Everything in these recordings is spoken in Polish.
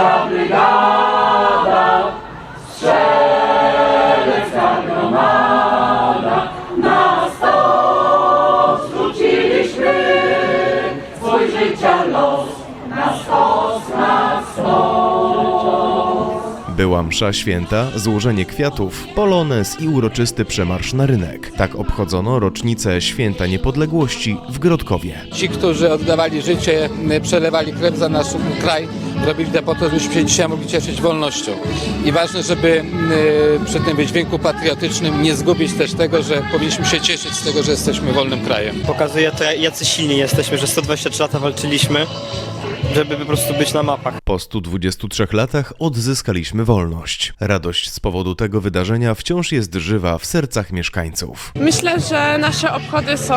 Nasza brygada, strzelecka gromada, na stos rzuciliśmy swój życia los. Była msza święta, złożenie kwiatów, polones i uroczysty przemarsz na rynek. Tak obchodzono rocznicę Święta Niepodległości w Grodkowie. Ci, którzy oddawali życie, przelewali krew za nasz kraj, robili to po to, żebyśmy się dzisiaj mogli cieszyć wolnością. I ważne, żeby przy tym wydźwięku patriotycznym nie zgubić też tego, że powinniśmy się cieszyć z tego, że jesteśmy wolnym krajem. Pokazuje to, jacy silni jesteśmy, że 123 lata walczyliśmy, żeby po prostu być na mapach. Po 123 latach odzyskaliśmy wolność. Radość z powodu tego wydarzenia wciąż jest żywa w sercach mieszkańców. Myślę, że nasze obchody są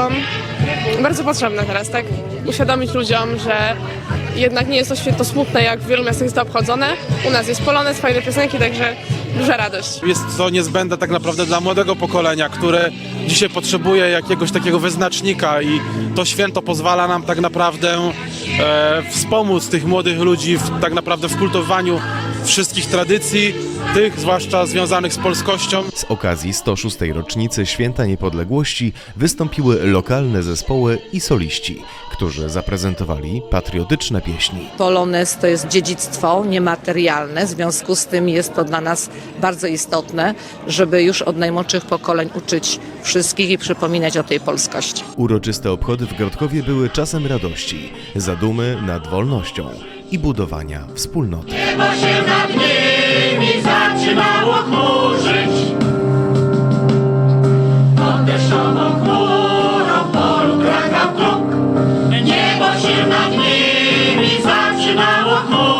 bardzo potrzebne teraz, tak? Uświadomić ludziom, że jednak nie jest to święto smutne, jak w wielu miastach jest to obchodzone. U nas jest polonez, fajne piosenki, także duża radość. Jest to niezbędne tak naprawdę dla młodego pokolenia, które dzisiaj potrzebuje jakiegoś takiego wyznacznika i to święto pozwala nam tak naprawdę e, wspomóc tych młodych ludzi w, tak naprawdę w kultowaniu wszystkich tradycji, tych zwłaszcza związanych z polskością. Z okazji 106. rocznicy Święta Niepodległości wystąpiły lokalne zespoły i soliści, którzy zaprezentowali patriotyczne pieśni. Polonez to jest dziedzictwo niematerialne, w związku z tym jest to dla nas bardzo istotne, żeby już od najmłodszych pokoleń uczyć wszystkich i przypominać o tej polskości. Uroczyste obchody w Grodkowie były czasem radości, dumy nad wolnością i budowania wspólnoty. Niebo się nad nimi zaczynało chmurzyć. Pod deszczową chmurą w polu kraka. Niebo się nad nimi zaczynało chmurzyć.